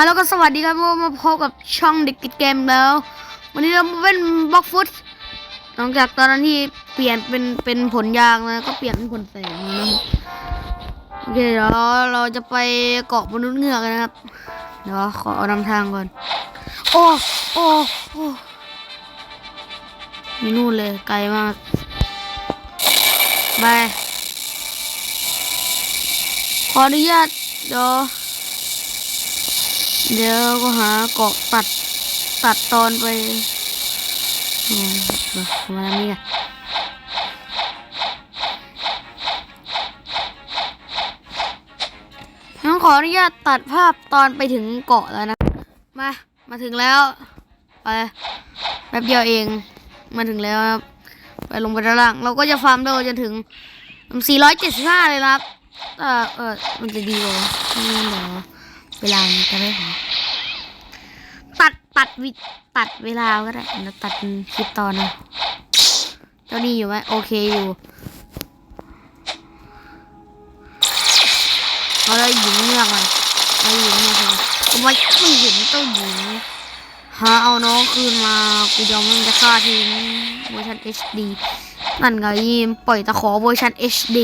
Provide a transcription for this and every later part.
อะแล้วก็สวัสดีครับมาพบกับช่องเด็กกิจเกมแล้ว วันนี้เราเป็นบล็อกฟุตหลังจากตอนนั้นที่เปลี่ยนเป็นเป็นผลยางแล้วก็เปลี่ยนเป็นผลแสงนะโอเคเดี๋ยวเราจะไปเกาะมนุษย์เงือกนะครับเดี๋ยวขอเอานำทางก่อน โอ้โอ้โอ้นี่นู่นเลยไกลมากไปขออนุญาตเดี๋ยว เดี๋ยวก็หาเกาะตัดตัดตอนไปมเดี๋ยวมาแล้วนี่ไงน้องขออนุญาตตัดภาพตอนไปถึงเกาะแล้วนะ มา มาถึงแล้ว ไปแป๊บเดียวเอง มาถึงแล้วครับ ไปลงไปด้านล่าง เราก็จะฟาร์มโดจนถึง 475 เลยนะครับ เออเออมันจะดีกว่าไม่งั้นเดี๋ยว เวลามันจะไม่พอตัดตัดวิตัดเวลาก็ได้แล้วตัดคลิปตอนนะเจ้านี่อยู่ไหมโอเคอยู่เอาแล้หญิงเงือกอะเอาหญิงเงือกเลยทำไมไม่เห็นเจ้าหญิงหาเอาน้องคืนมากูยอมมันจะฆ่าทิ้งเวอร์ชัน HD นั่นไงปล่อยตะขอเวอร์ชัน HD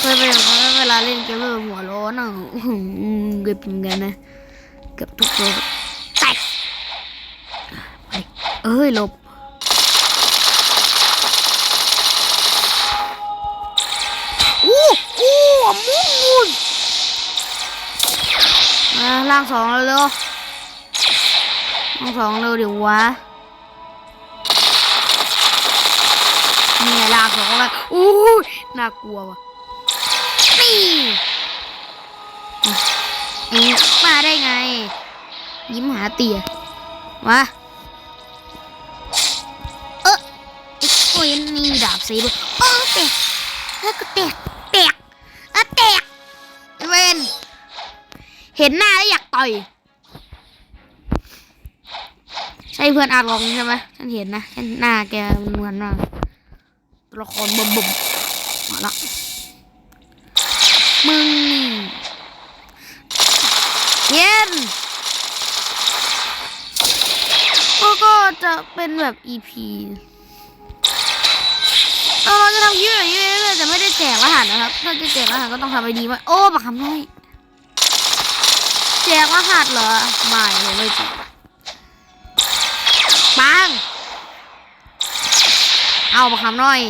เคยเป็นเวลาเล่นเกมแบบหัวร้อนอะเกือบเหมือนกันนะเกือบทุกตัวแตกไปเอ้ยหลบอู้อู้มุนมุนมาล่างสองเร็วล่างสองเร็วเดี๋ยววะนี่ไงล่างสองแล้วอู้น่ากลัวว่ะ มาได้ไง ยิ้มหาเตี๋ยมาเออไอ้โอ้ยนี่ดาบสีบุโอ้แตกเฮ้ยก็แตกแตกเออแตกไอ้เวนเห็นหน้าแล้วอยากต่อยใช่เพื่อนอาลองใช่ไหมฉันเห็นนะฉันหน้าแกเหมือนมากตัวละครบ่มๆมาละ มึงนี่เย็นก็ก็จะ เป็นแบบ EP เราจะทำยืดอย่างนี้เรื่อยๆแต่ไม่ได้แจกรหัสนะครับ ถ้าจะแจกรหัสก็ต้องทำไปดีมาโอ้บักคำน้อยแจกรหัสเหรอ ไม่ผมไม่แจกปัง เอาบักคำน้อย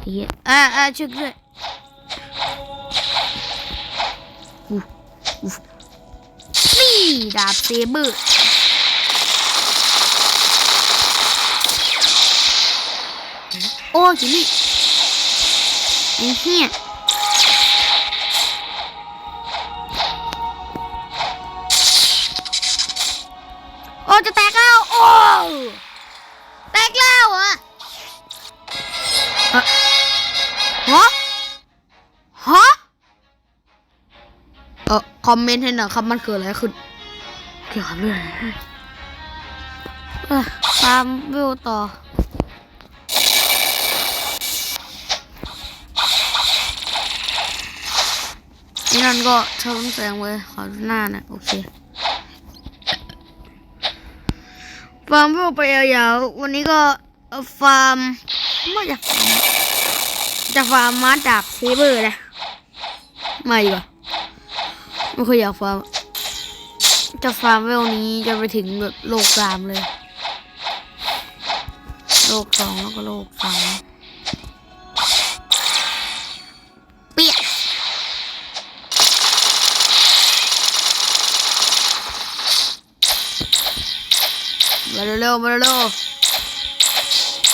เฮียอ่าอ่าช่วยด้วยนี่ดาบเซเบอร์โอ้ยอยู่นี่ไอ้เหี้ยโอ้จะแตกแล้วโอ้แตกแล้วอะฮะฮะเออคอมเมนต์ให้หน่อยครับมันเกิดอะไรขึ้นเกี่ยวกับเรื่องอะไรตามวิวต่อ นั่นก็ชอบแสงไว้ขอดูหน้านะโอเคฟาร์มวิวไปยาวๆวันนี้ก็ฟาร์มไม่อยากฟาร์มจะฟาร์มมาดาบเซเบอร์นะม่ดีกว่าไม่เคยอยากฟาร์มจะฟาร์มเวลนี้จะไปถึงแบบโลกสามเลย โลกสองแล้วก็โลกสาม เร็วมาเร็ว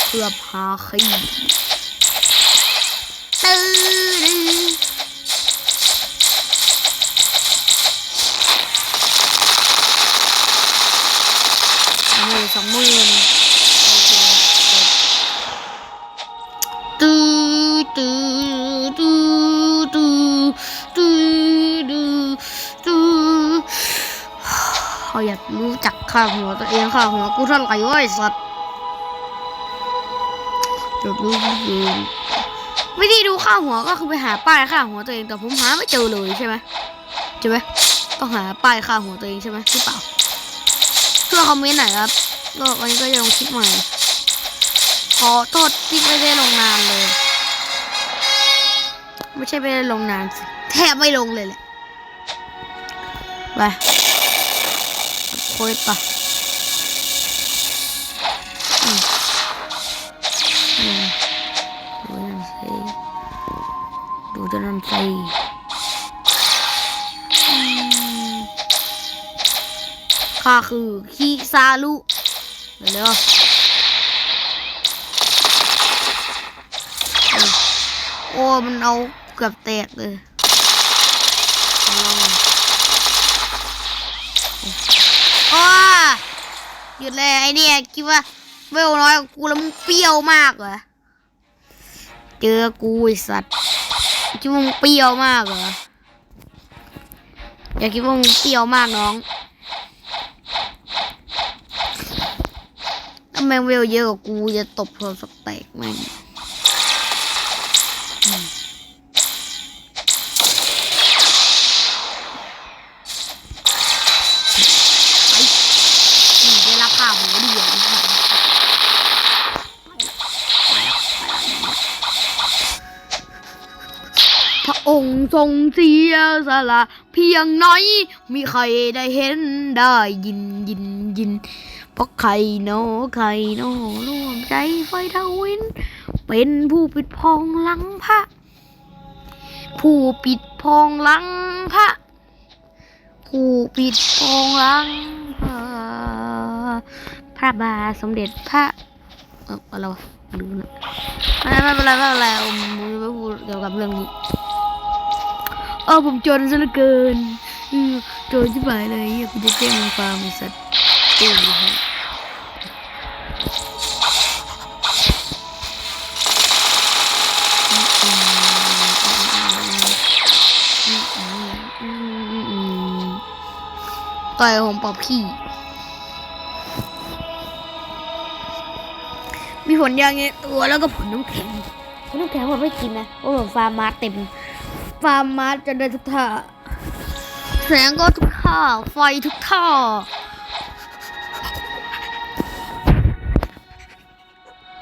เพื่อพาขี้ตื้อสองหมื่น เขาอยากรู้จักค่าหัวตัวเองค่าหัวกูท่านไหร่วะไอ้สัตว์จดรู้ไม่ลืมวิธีดูค่าหัวก็คือไปหาป้ายค่าหัวตัวเองแต่ผมหาไม่เจอเลยใช่ไหมใช่ไหมต้องหาป้ายค่าหัวตัวเองใช่ไหมหรือเปล่าช่วยคอมเมนต์หน่อยครับก็วันนี้ก็จะลงคลิปใหม่ขอโทษที่ไม่ได้ลงนานเลย ไม่ใช่ไม่ได้ลงนานสิแทบไม่ลงเลยแหละไป โคุยปะอืมอืมดูนั่นสิดูจ้านั่นสิข้าคือคิซารุเร็วๆเออโอ้ มันเอาเกือบแตกเลยเอาลองโอ้ หยุดเลยไอเนี่ยคิดว่าเวลน้อยกูแล้วมึงเปรี้ยวมากเหรอเจอกูไอสัตว์คิดว่ามึงเปรี้ยวมากเหรออย่าคิดว่ามึงเปรี้ยวมากน้องถ้าแมงเวลเยอะกว่ากูจะตบโทรศัพท์แตกแม่ง ทรงเสียสละเพียงน้อย มีใครได้เห็นได้ยินยินยิน เพราะใครโนใครโนร่วมใจไฟทวิน เป็นผู้ปิดพองหลังพระ ผู้ปิดพองหลังพระ ผู้ปิดพองหลังพระพระบาทสมเด็จพระเอออะไรวะลืมละไม่ไม่เป็นไรไม่เป็นไรผมไม่พูดเกี่ยวกับเรื่องนี้ เออผมจนซะเหลือเกินอืมจนที่หายเลยอยากจะแจ้งความไอ้สัตว์ตู้ฮะต่อยผมปอบขี้ มีผลยางในตัวแล้วก็ผลน้ำแข็งผลน้ำแข็งผมไม่กินนะเพราะผมฟาร์มมาเต็ม ฟาร์มมาจะได้ทุกท่าแสงก็ทุกท่า ไฟทุกท่า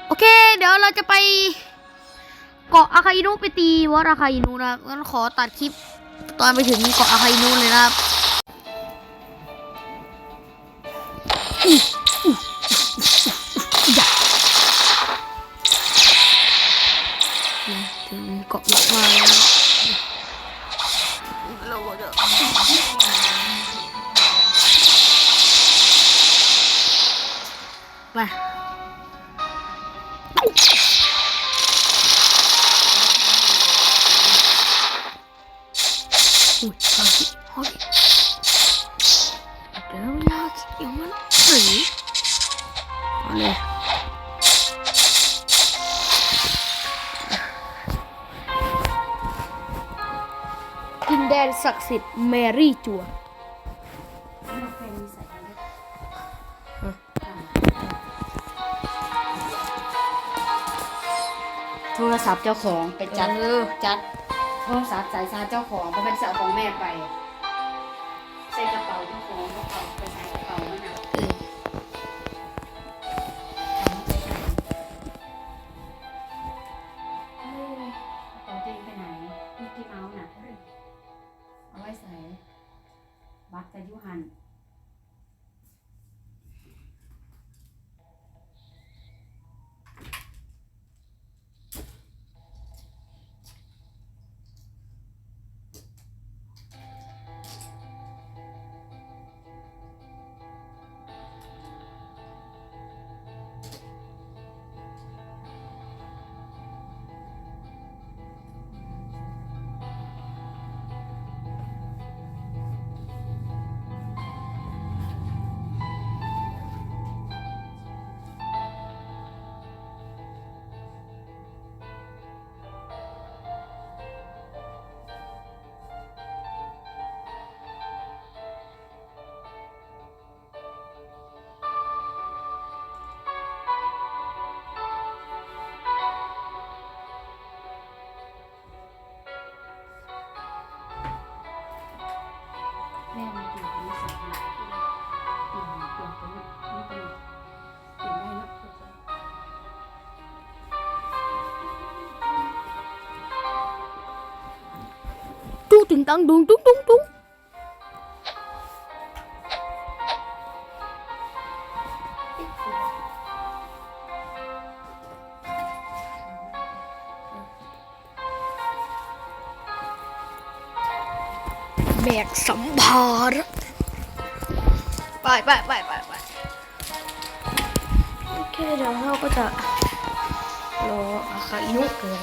โอเค เดี๋ยวเราจะไปเกาะอาคาอินุไปตีวอดอาคาอินุนะครับงั้นขอตัดคลิปตอนไปถึงเกาะอาคาอินุเลยนะครับ สิทธิ์แมรี่จัวโทรศัพท์เจ้าของไปจัดเออจัดโทรศัพท์สายชาร์จเจ้าของเพราะเป็นสาวของแม่ไป ใส่กระเป๋าเจ้าของกระเป๋าไปใส่ ตึงตังดุงตุ้งตุ้งตุ้งแบกสัมภาระไปไปไปไปไปโอเคเดี๋ยวเราก็จะรออาคาอินุเกิน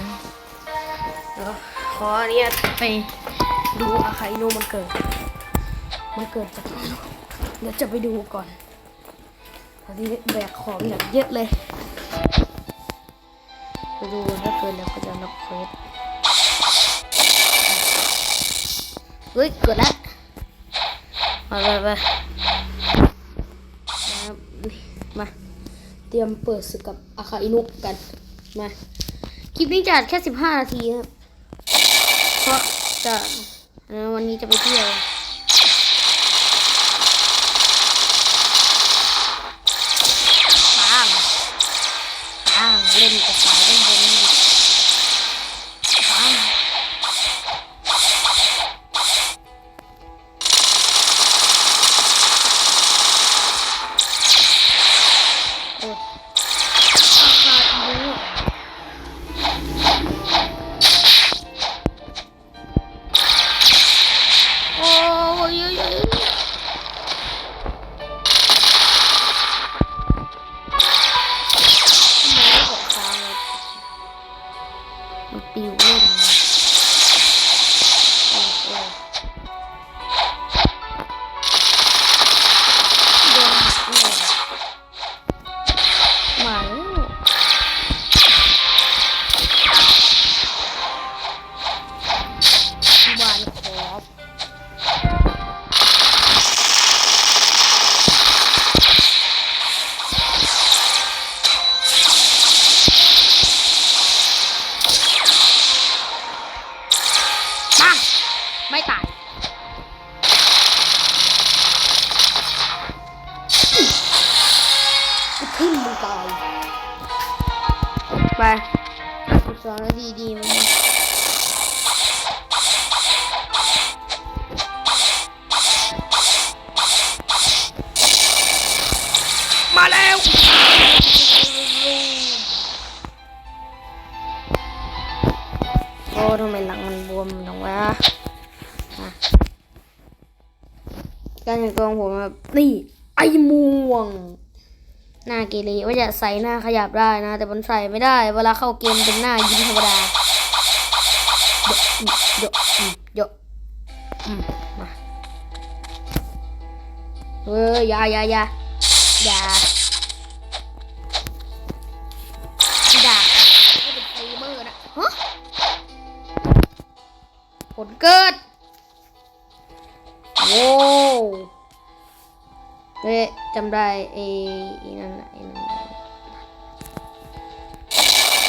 เดี๋ยวขออนุญาตไป ดูอาคาอินุมันเกิด มันเกิดจากเดี๋ยวจะไปดูก่อนตอนนี้แบกของอย่างเยอะเลยไปดูถ้าเกิดแล้วก็จะนับเควสเฮ้ยเกิดแล้วมาไปไปมา เตรียมเปิดศึกกับอาคาอินุกัน มา คลิปนี้จะอัดแค่สิบห้านาทีครับ เพราะจะ วันนี้จะไปเที่ยว มาแล้วโอ้ทำไมหลังมันบวมจังวะการแต่งตัวของผมแบบนี่ไอ้ม่วง หน้าเกเรว่าจะใส่หน้าขยับได้นะ แต่มันใส่ไม่ได้ เวลาเข้าเกมเป็นหน้ายิ้มธรรมดาเยอะอืมเยอะมาเฮ้ยอย่าอยาอยาอย่า เกิดโว้วเฮ้ยจำได้ไอ้ไอ้นั่นน่ะไอ้นั่นน่ะ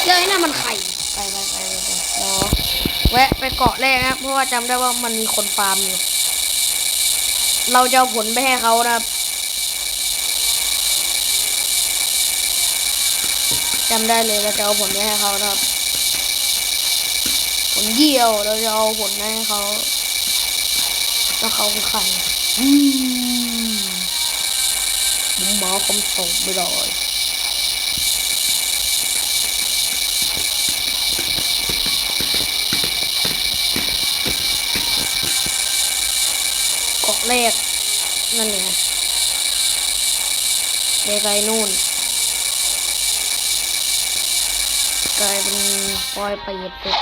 เรื่องไอ้นั่นมันไข่ไปไปไปไปไปรอแวะไปเกาะแรกนะเพราะว่าจำได้ว่ามันมีคนฟาร์มอยู่ เราจะเอาผลไปให้เขานะครับจำได้เลยเราจะเอาผลไปให้เขานะครับ ผลเยี่ยวเราจะเอาผลให้เขาแล้วเขาคือใครอืมผมหมาคำตอบไม่ได้เกาะแรก นั่นไงไกลๆนู่นกลายเป็นปลอยไปเหยียบ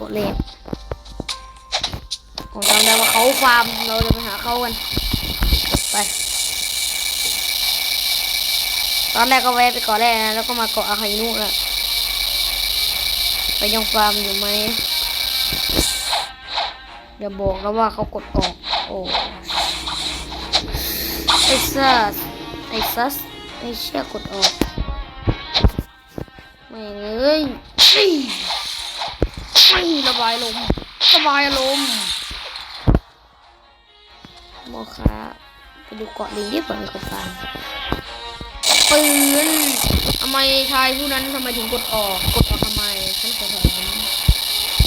กดเลขผมจำได้ว่าเขาฟาร์ม เราจะไปหาเขากัน ไป ตอนแรกก็แวะไปเกาะแรกนะ แล้วก็มาเกาะอาคาอินุแล้วไปยังฟาร์มอยู่ไหมอย่าบอกนะว่าเขากดออก โอ้ไอซัสไอซัสไอเชี่ยกดออก ไม่งเอ้ย ระบายลมระบายลมโมคะไปดูเกาะลิงที่เปิดมีคนฟังปืนทำไมชายผู้นั้นทำไมถึงกดออกกดออกทำไมฉันขอถาม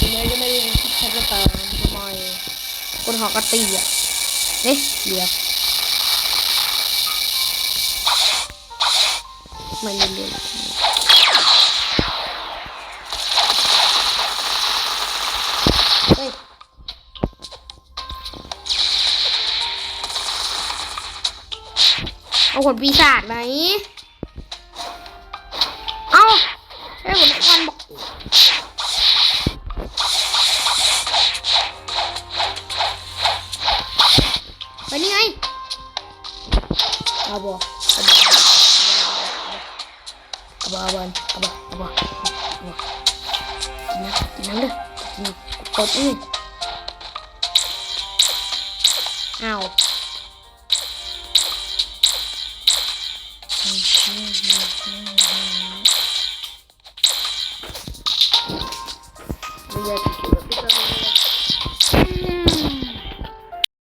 ทำไมก็ไม่ได้คิดฉันก็ตามทำไมกดหอกกระตีอะเนี่ยเดี๋ยวไม่เล่นเลย เอาขนปีศาจไหม เอาได้ขนควันบอกไปนี่ไงเอาบอเอาบอเอาบอเอาบอเอาบอเอาบอเอาบอกินะกินน้ำเลยกินกดอือเอา Bu yer tutuyor.